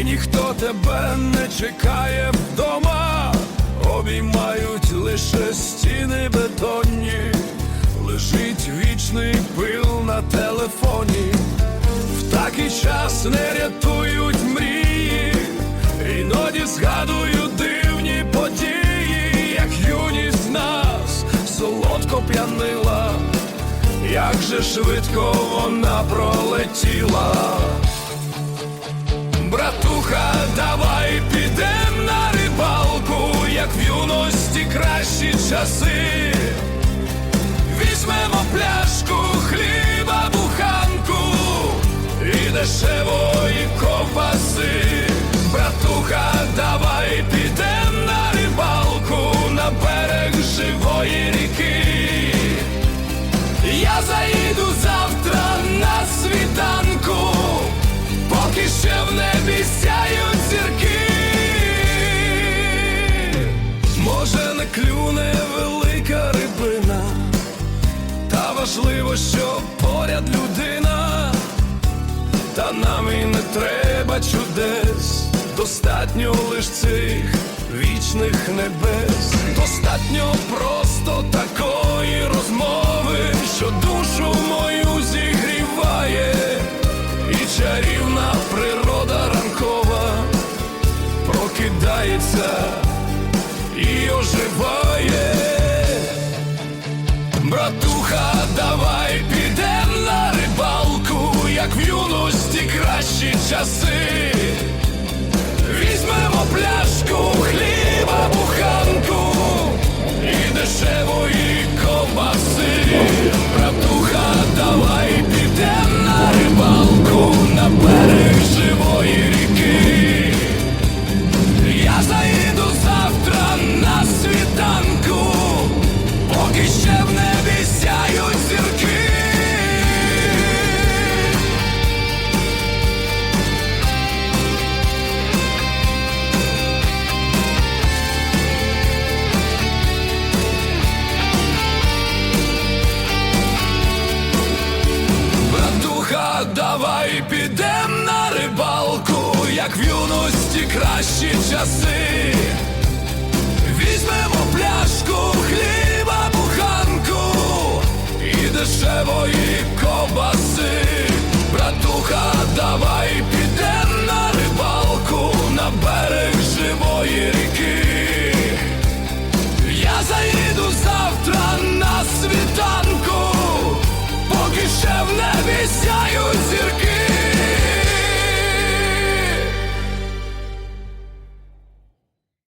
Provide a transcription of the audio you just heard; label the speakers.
Speaker 1: і ніхто тебе не чекає вдома, обіймають лише стіни бетонні, лежить вічний пил на телефоні, в такий час не рятують мрії, іноді згадую дивні події, як юність нас солодко п'янила, як же швидко вона пролетіла. Братуха, давай підем на рибалку, як в юності кращі часи. Візьмемо пляшку, хліба, буханку і дешевої ковбаси. Нам і не треба чудес, достатньо лиш цих вічних небес, достатньо просто такої розмови, що душу мою зігріває, і чарівна природа ранкова прокидається і оживає. Кращі часи. Як в юності кращі часи. Візьмемо пляшку, хліба,